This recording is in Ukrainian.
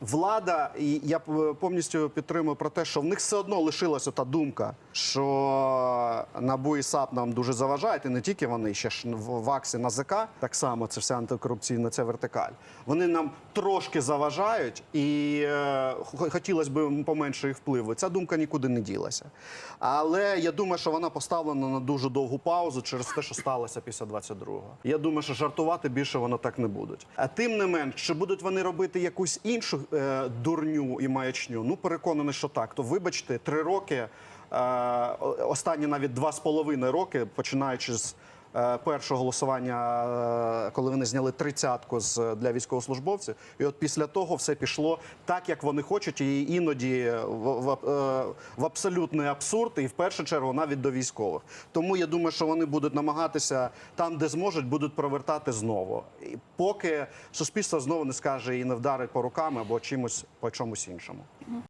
Влада, і я повністю підтримую про те, що в них все одно лишилася та думка, що НАБУ і САП нам дуже заважають, і не тільки вони, ще ж в ВАКСі НАЗК, так само це все антикорупційна ця вертикаль. Вони нам трошки заважають, і е, хо- хотілося б поменше їх впливу. Ця думка нікуди не ділася. Але я думаю, що вона поставлена на дуже довгу паузу через те, що сталося після 22-го. Я думаю, що жартувати більше вони так не будуть. А тим не менш, чи будуть вони робити якусь іншу дурню і маячню? Ну переконаний, що так. То вибачте, три роки, е, останні навіть два з половиною роки, починаючи з. Е, Першого голосування, е, коли вони зняли тридцятку з для військовослужбовців, і от після того все пішло так, як вони хочуть, і іноді в, в, е, в абсолютний абсурд, і в першу чергу навіть до військових. Тому я думаю, що вони будуть намагатися там, де зможуть, будуть провертати знову, І поки суспільство знову не скаже і не вдарить по рукам або чимось по чомусь іншому.